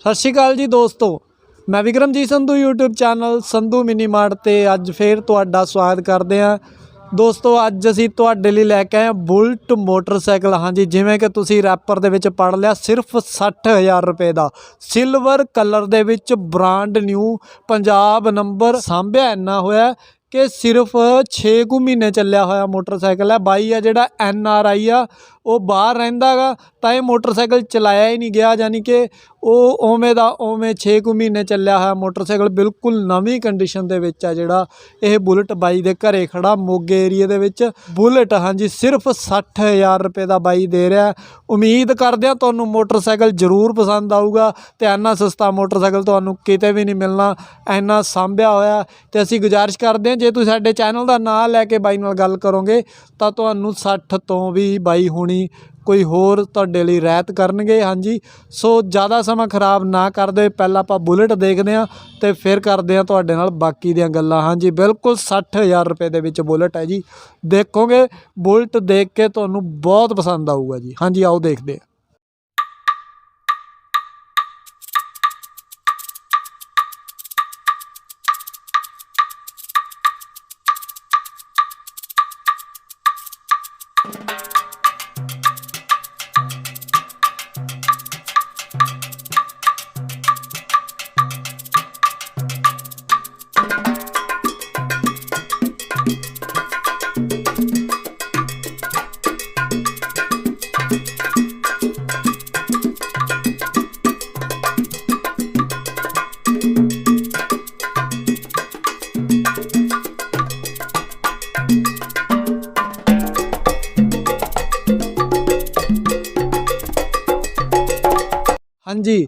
ਸਤਿ ਸ਼੍ਰੀ ਅਕਾਲ ਜੀ ਦੋਸਤੋ। ਮੈਂ Vikramjit Sandhu, YouTube channel Sandhu mini mart ਤੇ ਅੱਜ ਫੇਰ ਤੁਹਾਡਾ ਸਵਾਗਤ ਕਰਦੇ ਹਾਂ। ਦੋਸਤੋ, ਅੱਜ ਅਸੀਂ ਤੁਹਾਡੇ ਲਈ ਲੈ ਕੇ ਆਏ ਬੁਲਟ ਮੋਟਰਸਾਈਕਲ। ਹਾਂਜੀ, ਜਿਵੇਂ ਕਿ ਤੁਸੀਂ ਰੈਪਰ ਦੇ ਵਿੱਚ ਪੜ ਲਿਆ, ਸਿਰਫ 60000 ਰੁਪਏ ਦਾ। ਸਿਲਵਰ ਕਲਰ ਦੇ ਵਿੱਚ ਬ੍ਰਾਂਡ ਨਿਊ ਪੰਜਾਬ ਨੰਬਰ ਸਾਂਭਿਆ ਇੰਨਾ ਹੋਇਆ ਕਿ ਸਿਰਫ 6 ਕੁ ਮਹੀਨੇ ਚੱਲਿਆ ਹੋਇਆ ਮੋਟਰਸਾਈਕਲ ਹੈ। ਬਾਈ ਆ ਜਿਹੜਾ ਐਨ ਆਰ ਆਈ ਆ ਉਹ ਬਾਹਰ ਰਹਿੰਦਾਗਾ, ਤਾਂ ਇਹ ਮੋਟਰਸਾਈਕਲ ਚਲਾਇਆ ਹੀ ਨਹੀਂ ਗਿਆ ਯਾਨੀ ਕਿ ਉਹ ਓਵੇਂ ਦਾ ਓਵੇਂ 6 ਕੁ ਮਹੀਨੇ ਚੱਲਿਆ ਹੋਇਆ ਮੋਟਰਸਾਈਕਲ, ਬਿਲਕੁਲ ਨਵੀਂ ਕੰਡੀਸ਼ਨ ਦੇ ਵਿੱਚ ਆ ਜਿਹੜਾ ਇਹ ਬੁਲਟ ਬਾਈ ਦੇ ਘਰੇ ਖੜਾ, ਮੋਗੇ ਏਰੀਏ ਦੇ ਵਿੱਚ। ਬੁਲਟ, ਹਾਂਜੀ, ਸਿਰਫ 60000 ਰੁਪਏ ਦਾ ਬਾਈ ਦੇ ਰਿਹਾ। ਉਮੀਦ ਕਰਦੇ ਆ ਤੁਹਾਨੂੰ ਮੋਟਰਸਾਈਕਲ ਜ਼ਰੂਰ ਪਸੰਦ ਆਊਗਾ। ਤੇ ਇੰਨਾ ਸਸਤਾ ਮੋਟਰਸਾਈਕਲ ਤੁਹਾਨੂੰ ਕਿਤੇ ਵੀ ਨਹੀਂ ਮਿਲਣਾ, ਇੰਨਾ ਸਾਂਭਿਆ ਹੋਇਆ। ਤੇ ਅਸੀਂ ਗੁਜ਼ਾਰਿਸ਼ ਕਰਦੇ ਹਾਂ, ਜੇ ਤੁਸੀਂ ਸਾਡੇ ਚੈਨਲ ਦਾ ਨਾਮ ਲੈ ਕੇ ਬਾਈ ਨਾਲ ਗੱਲ ਕਰੋਗੇ, ਤਾਂ ਤੁਹਾਨੂੰ 60 ਤੋਂ ਵੀ ਬਾਈ ਹੋਣੀ ਕੋਈ ਹੋਰ ਤੁਹਾਡੇ ਲਈ ਰਹਿਤ ਕਰਨਗੇ, ਹਾਂਜੀ। ਸੋ ਜ਼ਿਆਦਾ ਸਮਾਂ ਖਰਾਬ ਨਾ ਕਰਦੇ, ਪਹਿਲਾਂ ਆਪਾਂ ਬੁਲਟ ਦੇਖਦੇ ਹਾਂ ਤੇ ਫਿਰ ਕਰਦੇ ਹਾਂ ਤੁਹਾਡੇ ਨਾਲ ਬਾਕੀ ਦੀਆਂ ਗੱਲਾਂ, ਹਾਂਜੀ। ਬਿਲਕੁਲ 60000 ਰੁਪਏ ਦੇ ਵਿੱਚ ਬੁਲਟ ਹੈ ਜੀ। ਦੇਖੋਗੇ, ਬੁਲਟ ਦੇਖ ਕੇ ਤੁਹਾਨੂੰ ਬਹੁਤ ਪਸੰਦ ਆਊਗਾ ਜੀ। ਹਾਂਜੀ, ਆਓ ਦੇਖਦੇ ਹਾਂ। ਹਾਂਜੀ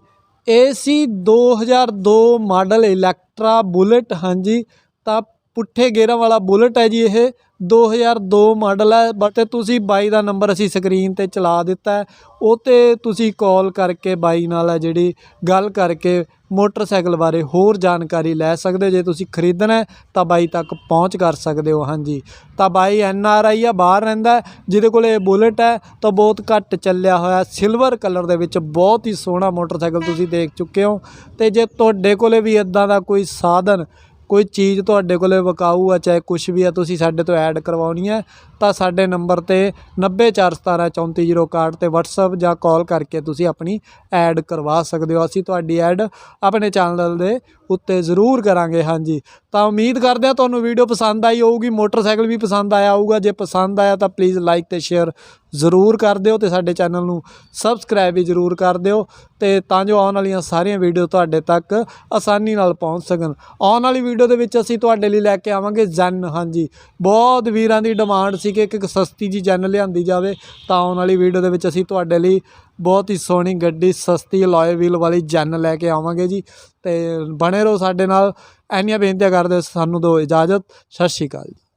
A C 2002 model Electra bullet ਹਾਂਜੀ ਤਾਂ ਪੁੱਠੇ ਗੇਅਰਾਂ ਵਾਲਾ ਬੁਲਟ ਹੈ ਜੀ ਇਹ। 2002 ਮਾਡਲ ਹੈ, ਬਟ ਤੁਸੀਂ ਬਾਈ ਦਾ ਨੰਬਰ ਅਸੀਂ ਸਕਰੀਨ ਤੇ ਚਲਾ ਦਿੱਤਾ ਹੈ। ਉਹ ਤੇ ਤੁਸੀਂ ਕਾਲ ਕਰਕੇ ਬਾਈ ਨਾਲ ਹੈ ਜਿਹੜੀ ਗੱਲ ਕਰਕੇ ਮੋਟਰਸਾਈਕਲ ਬਾਰੇ ਹੋਰ ਜਾਣਕਾਰੀ ਲੈ ਸਕਦੇ ਜੇ ਤੁਸੀਂ ਖਰੀਦਣਾ ਤਾਂ ਬਾਈ ਤੱਕ ਪਹੁੰਚ ਕਰ ਸਕਦੇ ਹੋ। ਹਾਂਜੀ। ਤਾਂ ਬਾਈ ਐਨ ਆਰ ਆਈ ਆ, ਬਾਹਰ ਰਹਿੰਦਾ ਜਿਹਦੇ ਕੋਲ ਇਹ ਬੁਲਟ ਹੈ, ਤਾਂ ਬਹੁਤ ਘੱਟ ਚੱਲਿਆ ਹੋਇਆ ਸਿਲਵਰ ਕਲਰ ਦੇ ਵਿੱਚ ਬਹੁਤ ਹੀ ਸੋਹਣਾ ਮੋਟਰਸਾਈਕਲ ਤੁਸੀਂ ਦੇਖ ਚੁੱਕੇ ਹੋ। ਤੇ ਜੇ ਤੁਹਾਡੇ ਕੋਲੇ ਵੀ ਇਦਾਂ ਦਾ ਕੋਈ ਸਾਧਨ ਕੋਈ ਚੀਜ਼ ਤੁਹਾਡੇ ਕੋਲੇ ਵਿਕਾਊ ਆ, ਚਾਹੇ ਕੁਝ ਵੀ ਆ, ਤੁਸੀਂ ਸਾਡੇ ਤੋਂ ਐਡ ਕਰਵਾਉਣੀ ਹੈ ਤਾਂ ਸਾਡੇ ਨੰਬਰ ਤੇ 9417344061 ਤੇ WhatsApp ਜਾਂ ਕਾਲ ਕਰਕੇ ਤੁਸੀਂ ਆਪਣੀ ਐਡ ਕਰਵਾ ਸਕਦੇ ਹੋ। ਅਸੀਂ ਤੁਹਾਡੀ ਐਡ ਆਪਣੇ ਚੈਨਲ ਦੇ ਉੱਤੇ ਜ਼ਰੂਰ ਕਰਾਂਗੇ, ਹਾਂਜੀ। ਤਾਂ ਉਮੀਦ ਕਰਦੇ ਹਾਂ ਤੁਹਾਨੂੰ ਵੀਡੀਓ ਪਸੰਦ ਆਈ ਹੋਊਗੀ, ਮੋਟਰਸਾਈਕਲ ਵੀ ਪਸੰਦ ਆਇਆ ਹੋਊਗਾ। ਜੇ ਪਸੰਦ ਆਇਆ ਤਾਂ ਪਲੀਜ਼ ਲਾਈਕ ਤੇ ਸ਼ੇਅਰ ਜ਼ਰੂਰ ਕਰ ਦਿਓ ਤੇ ਸਾਡੇ ਚੈਨਲ ਨੂੰ ਸਬਸਕ੍ਰਾਈਬ ਵੀ ਜ਼ਰੂਰ ਕਰ ਦਿਓ ਤੇ ਤਾਂ ਜੋ ਆਉਣ ਵਾਲੀਆਂ ਸਾਰੀਆਂ ਵੀਡੀਓ ਤੁਹਾਡੇ ਤੱਕ ਆਸਾਨੀ ਨਾਲ ਪਹੁੰਚ ਸਕਣ। ਆਉਣ ਵਾਲੀ ਵੀਡੀਓ ਵੀਡੀਓ ਦੇ ਵਿੱਚ ਅਸੀਂ ਤੁਹਾਡੇ ਲਈ ਲੈ ਕੇ ਆਵਾਂਗੇ ਜਨ ਹਾਂਜੀ। ਬਹੁਤ ਵੀਰਾਂ ਦੀ ਡਿਮਾਂਡ ਸੀ ਕਿ ਇੱਕ ਸਸਤੀ ਜੀ ਜਨ ਲਿਆਂਦੀ ਜਾਵੇ, ਤਾਂ ਆਉਣ ਵਾਲੀ ਵੀਡੀਓ ਦੇ ਵਿੱਚ ਅਸੀਂ ਤੁਹਾਡੇ ਲਈ ਬਹੁਤ ਹੀ ਸੋਹਣੀ ਗੱਡੀ, ਸਸਤੀ ਅਲੋਏ ਵੀਲ ਵਾਲੀ ਜਨ ਲੈ ਕੇ ਆਵਾਂਗੇ ਜੀ। ਤੇ ਬਣੇ ਰਹੋ ਸਾਡੇ ਨਾਲ। ਐਨੀਆਂ ਬੇਨਤੀਆਂ ਕਰਦੇ ਸਾਨੂੰ ਦਿਓ ਇਜਾਜ਼ਤ। ਸਤਿ ਸ਼੍ਰੀ ਅਕਾਲ ਜੀ।